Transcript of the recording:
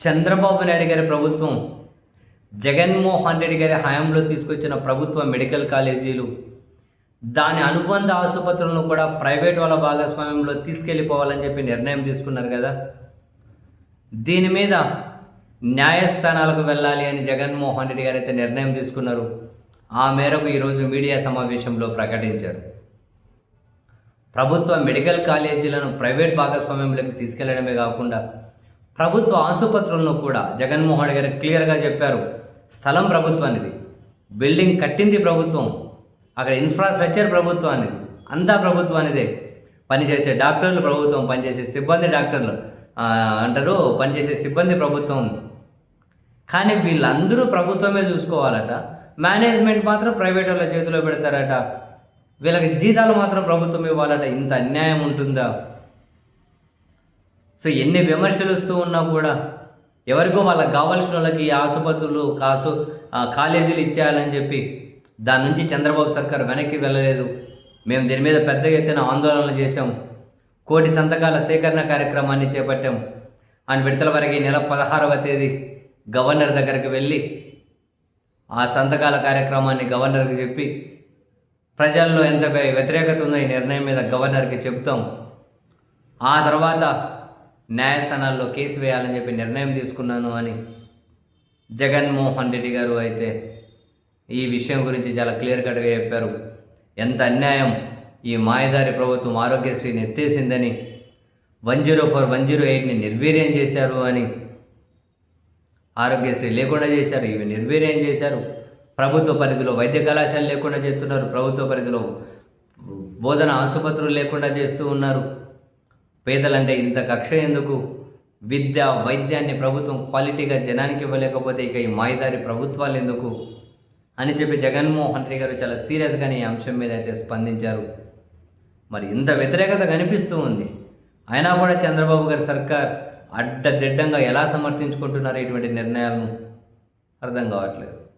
చంద్రబాబు నాయుడు గారి ప్రభుత్వం జగన్మోహన్ రెడ్డి గారి హయాంలో తీసుకొచ్చిన ప్రభుత్వ మెడికల్ కాలేజీలు దాని అనుబంధ ఆసుపత్రులను కూడా ప్రైవేట్ వాళ్ళ భాగస్వామ్యంలో తీసుకెళ్ళిపోవాలని చెప్పి నిర్ణయం తీసుకున్నారు కదా. దీని మీద న్యాయస్థానాలకు వెళ్ళాలి అని జగన్మోహన్ రెడ్డి గారు అయితే నిర్ణయం తీసుకున్నారు. ఆ మేరకు ఈరోజు మీడియా సమావేశంలో ప్రకటించారు. ప్రభుత్వ మెడికల్ కాలేజీలను ప్రైవేట్ భాగస్వామ్యంలోకి తీసుకెళ్ళడమే కాకుండా ప్రభుత్వ ఆసుపత్రులను కూడా జగన్మోహన్ గారు క్లియర్గా చెప్పారు స్థలం ప్రభుత్వానిది బిల్డింగ్ కట్టింది ప్రభుత్వం అక్కడ ఇన్ఫ్రాస్ట్రక్చర్ ప్రభుత్వానిది అంతా ప్రభుత్వానిదే. పనిచేసే డాక్టర్లు ప్రభుత్వం పనిచేసే సిబ్బంది డాక్టర్లు అంటారు పనిచేసే సిబ్బంది ప్రభుత్వం. కానీ వీళ్ళందరూ ప్రభుత్వమే చూసుకోవాలట. మేనేజ్మెంట్ మాత్రం ప్రైవేట్ వాళ్ళ చేతిలో పెడతారట. వీళ్ళకి జీతాలు మాత్రం ప్రభుత్వం ఇవ్వాలట. ఇంత అన్యాయం ఉంటుందా? సో ఎన్ని విమర్శలు వస్తూ ఉన్నా కూడా ఎవరికో వాళ్ళకి కావాల్సిన వాళ్ళకి ఆసుపత్రులు కాసు కాలేజీలు ఇచ్చేయాలని చెప్పి దాని నుంచి చంద్రబాబు సర్కార్ వెనక్కి వెళ్ళలేదు. మేము దీని మీద పెద్ద ఎత్తున ఆందోళనలు చేశాం. కోటి సంతకాల సేకరణ కార్యక్రమాన్ని చేపట్టాం. అని విడతల వరకు ఈ నెల పదహారవ తేదీ గవర్నర్ దగ్గరికి వెళ్ళి ఆ సంతకాల కార్యక్రమాన్ని గవర్నర్కి చెప్పి ప్రజల్లో ఎంత వ్యతిరేకత ఉందో ఈ నిర్ణయం మీద గవర్నర్కి చెబుతాం. ఆ తర్వాత న్యాయస్థానాల్లో కేసు వేయాలని చెప్పి నిర్ణయం తీసుకున్నాను అని జగన్మోహన్ రెడ్డి గారు అయితే ఈ విషయం గురించి చాలా క్లియర్ కట్గా చెప్పారు. ఎంత అన్యాయం ఈ మాయదారి ప్రభుత్వం ఆరోగ్యశ్రీని ఎత్తేసిందని one zero four one zero ఎయిట్ని నిర్వీర్యం చేశారు అని ఆరోగ్యశ్రీ లేకుండా చేశారు ఇవి నిర్వీర్యం చేశారు. ప్రభుత్వ పరిధిలో వైద్య కళాశాల లేకుండా చేస్తున్నారు ప్రభుత్వ పరిధిలో బోధన ఆసుపత్రులు లేకుండా చేస్తూ ఉన్నారు. పేదలంటే ఇంత కక్ష ఎందుకు? విద్య వైద్యాన్ని ప్రభుత్వం క్వాలిటీగా జనానికి ఇవ్వలేకపోతే ఇక ఈ మాయదారి ప్రభుత్వాలు ఎందుకు? అని చెప్పి జగన్మోహన్ రెడ్డి గారు చాలా సీరియస్గానే ఈ అంశం మీద అయితే స్పందించారు. మరి ఇంత వ్యతిరేకత కనిపిస్తూ ఉంది. అయినా కూడా చంద్రబాబు గారి సర్కార్ అడ్డదిడ్డంగా ఎలా సమర్థించుకుంటున్నారు ఇటువంటి నిర్ణయాలను? అర్థం కావట్లేదు.